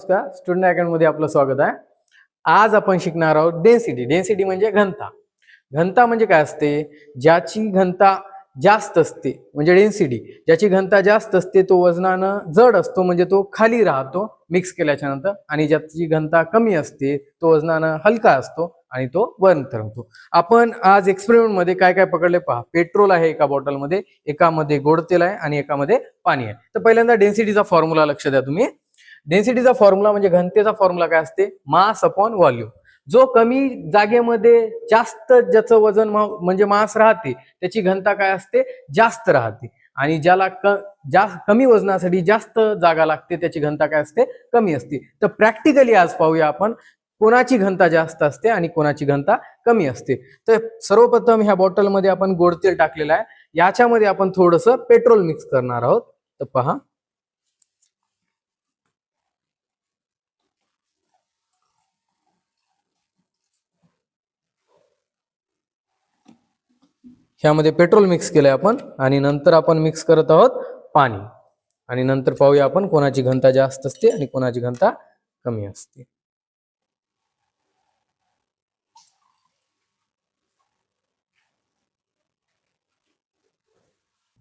नमस्कार. स्टुडंट अकॅडमीमध्ये आपलं स्वागत आहे. आज आपण शिकणार आहोत डेन्सिटी डेन्सिटी म्हणजे घनता. घनता म्हणजे काय असते? ज्याची घनता जास्त असते म्हणजे डेन्सिटी ज्याची घनता जास्त असते तो वजनानं जड असतो म्हणजे तो खाली राहतो मिक्स केल्याच्यानंतर आणि ज्याची घनता कमी असते तो वजनानं हलका असतो आणि तो वन तरंगतो आपण आज एक्सपेरिमेंटमध्ये काय काय पकडले पहा. पेट्रोल आहे एका बॉटलमध्ये एकामध्ये गोड तेल आहे आणि एकामध्ये पाणी आहे. तर पहिल्यांदा डेन्सिटीचा फॉर्म्युला लक्ष द्या तुम्ही. डेन्सिटीचा फॉर्म्युला म्हणजे घनतेचा फॉर्म्युला काय असते? मास अपॉन व्हॉल्यूम जो कमी जागेमध्ये जास्त ज्याचं वजन म्हणजे मास राहते त्याची घनता काय असते? जास्त राहते. आणि ज्याला क जास्त कमी वजनासाठी जास्त जागा लागते त्याची घनता काय असते? कमी असते. तर प्रॅक्टिकली आज पाहूया आपण कोणाची घनता जास्त असते आणि कोणाची घनता कमी असते. तर सर्वप्रथम ह्या बॉटलमध्ये आपण गोड तेल टाकलेलं आहे. याच्यामध्ये आपण थोडंसं पेट्रोल मिक्स करणार आहोत. तर पहा. ह्यामध्ये पेट्रोल मिक्स केलंय आपण आणि नंतर आपण मिक्स करत आहोत पाणी. आणि नंतर पाहूया आपण कोणाची घनता जास्त असते आणि कोणाची घनता कमी असते.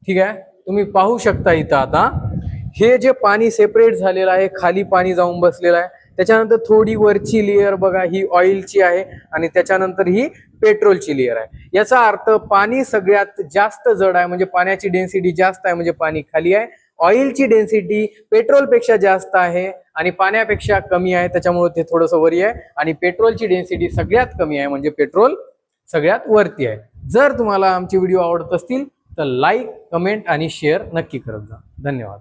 ठीक आहे? तुम्ही पाहू शकता इथं आता. हे जे पाणी सेपरेट झालेलं आहे खाली पाणी जाऊन बसलेलं आहे त्याच्यानंतर थोडी वरची लेअर बघा ही ऑइलची आहे आणि त्याच्यानंतर ही पेट्रोलची लेअर आहे. याचा अर्थ पाणी सगळ्यात जास्त जड आहे म्हणजे पाण्याची डेन्सिटी जास्त आहे म्हणजे पाणी खाली आहे. ऑइलची डेन्सिटी पेट्रोलपेक्षा जास्त आहे आणि पाण्यापेक्षा कमी आहे त्याच्यामुळे ते थोडंसं वरी आहे. आणि पेट्रोलची डेन्सिटी सगळ्यात कमी आहे म्हणजे पेट्रोल सगळ्यात वरती आहे. जर तुम्हाला आमचे व्हिडिओ आवडत असतील तर लाईक कमेंट आणि शेअर नक्की करत जा. धन्यवाद.